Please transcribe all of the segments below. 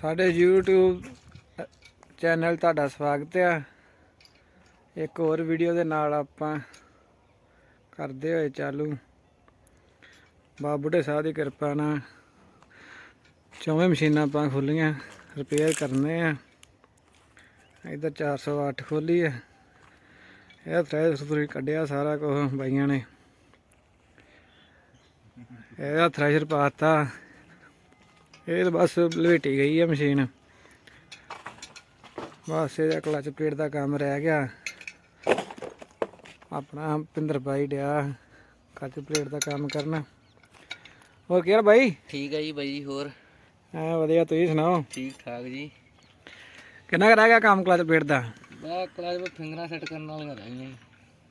ਸਾਡੇ YouTube channel ਤੁਹਾਡਾ ਸਵਾਗਤ ਆ। ਇੱਕ ਹੋਰ ਵੀਡੀਓ ਦੇ ਨਾਲ ਆਪਾਂ ਕਰਦੇ ਹੋਏ ਚਾਲੂ। ਬਾਬਾ ਬੁੱਢੇ ਸਾਹਿਬ ਦੀ ਕਿਰਪਾ ਨਾਲ ਚੌਵੇਂ ਮਸ਼ੀਨਾਂ ਆਪਾਂ ਖੋਲੀਆਂ ਰਿਪੇਅਰ ਕਰਨੇ ਆ। ਇਧਰ 408 ਖੋਲੀ ਆ। ਇਹ ਥ੍ਰੈਡ ਸੁਤਰੀ ਕੱਢਿਆ ਸਾਰਾ ਕੁਝ ਬਾਈਆਂ ਨੇ। ਇਹਦਾ ਥ੍ਰੈਸ਼ਰ ਪਾਤਾ ਇਹ ਤਾਂ ਬਸ ਲਵੇਟੀ ਗਈ ਹੈ ਮਸ਼ੀਨ। ਬਸ ਇਹਦਾ ਕਲਚ ਪਲੇਟ ਦਾ ਕੰਮ ਰਹਿ ਗਿਆ। ਆਪਣਾ ਪਿੰਦਰ ਬਾਈ ਡਿਆ ਕਲਚ ਪਲੇਟ ਦਾ ਕੰਮ ਕਰਨਾ। ਹੋਰ ਕੀ ਹਾਲ ਬਾਈ? ਠੀਕ ਹੈ ਜੀ ਬਾਈ ਜੀ ਹੋਰ? ਐ ਵਧੀਆ ਤੁਸੀਂ ਸੁਣਾਓ? ਠੀਕ ਠਾਕ ਜੀ। ਕਿੰਨਾ ਕੁ ਰਹਿ ਗਿਆ ਕੰਮ ਕਲਚ ਪਲੇਟ ਦਾ? ਬਾ ਕਲਾਸ ਵਿੱਚ ਫਿੰਗਰਾਂ ਸੈੱਟ ਕਰਨ ਵਾਲੀਆਂ ਰਹਿ ਗਈਆਂ। ਜੀ।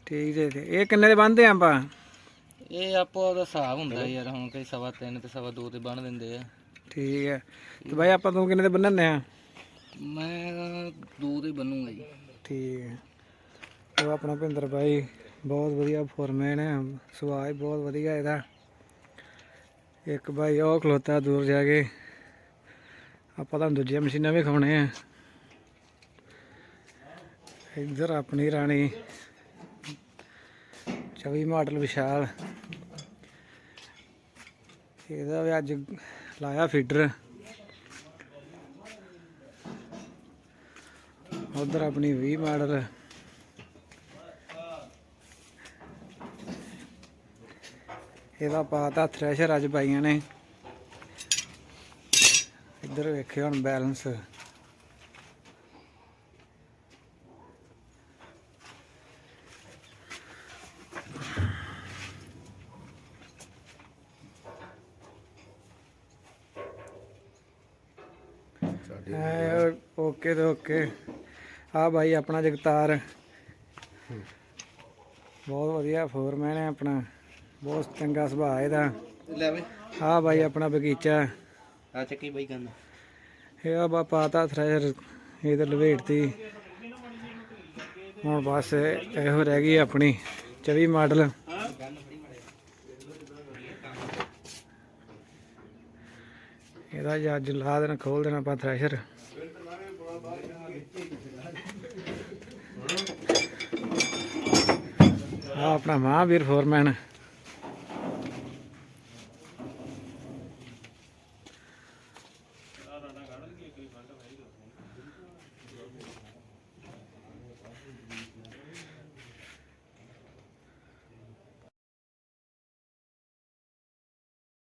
ਠੀਕ ਜੇ ਇਹ ਕਿੰਨੇ ਦੇ ਬੰਦੇ ਆਪਾਂ? ਇਹ ਆਪੋ ਉਹਦਾ ਹਿਸਾਬ ਹੁੰਦਾ ਯਾਰ ਹੁਣ ਕਈ ਸਵਾ ਤਿੰਨ ਤੇ ਸਵਾ ਦੋ ਤੇ ਬਣ ਦਿੰਦੇ ਆ। ਠੀਕ ਹੈ। ਤੇ ਬਾਈ ਆਪਾਂ ਤੂੰ ਕਿੰਨੇ ਦੇ ਬੰਨਣੇ ਆ? ਮੈਂ ਦੋ ਤੇ ਬਣੂਗਾ ਜੀ। ਠੀਕ ਹੈ। ਉਹ ਆਪਣਾ ਭਿੰਦਰ ਭਾਈ ਬਹੁਤ ਵਧੀਆ ਫੋਰਮੈਨ ਹੈ। ਸੁਭਾਅ ਹੀ ਬਹੁਤ ਵਧੀਆ ਇਹਦਾ। ਇੱਕ ਭਾਈ ਉਹ ਖਲੋਤਾ ਦੂਰ ਜਾ ਕੇ। ਆਪਾਂ ਤਾਂ ਦੂਜੀਆਂ ਮਸ਼ੀਨਾਂ ਵੀ ਖਾਉਣੇ ਆ। ਇੱਧਰ ਆਪਣੀ ਰਾਣੀ। 24 ਮਾਡਲ ਵਿਸ਼ਾਲ। ਇਹਦਾ ਵੀ ਅੱਜ ਲਾਇਆ ਫੀਡਰ। ਉਧਰ ਆਪਣੀ 20 ਮਾਡਲ। ਇਹਦਾ ਪਾਤਾ ਥ੍ਰੈਸ਼ਰ ਅੱਜ ਪਾਈਆਂ ਨੇ। ਇੱਧਰ ਵੇਖਿਓ ਹੁਣ ਬੈਲੈਂਸ ਓਕੇ ਤੇ ਓਕੇ ਆ ਭਾਈ ਆਪਣਾ ਜਗਤਾਰ। ਬਹੁਤ ਵਧੀਆ ਫੋਰਮੈਨ ਹੈ ਆਪਣਾ। ਬਹੁਤ ਚੰਗਾ ਸੁਭਾਅ ਇਹਦਾ। ਲੈ ਵੇ ਆ ਭਾਈ ਆਪਣਾ ਬਗੀਚਾ। ਆ ਚੱਕੀ ਬਾਈ ਗੰਦ ਇਹ ਆ ਬਾ ਪਾਤਾ ਥ੍ਰੈਸ਼ਰ ਇਹਦੇ ਲਵੇਟਤੀ। ਹੁਣ ਬਸ ਇਹੋ ਰਹਿ ਗਈ ਆਪਣੀ 24 ਮਾਡਲ। ਇਹਦਾ ਜੇ ਅੱਜ ਲਾ ਦੇਣਾ ਖੋਲ ਦੇਣਾ ਆਪਾਂ ਥ੍ਰੈਸ਼ਰ ਆ ਆਪਣਾ ਮਹਾਂਵੀਰ ਫੋਰਮੈਨ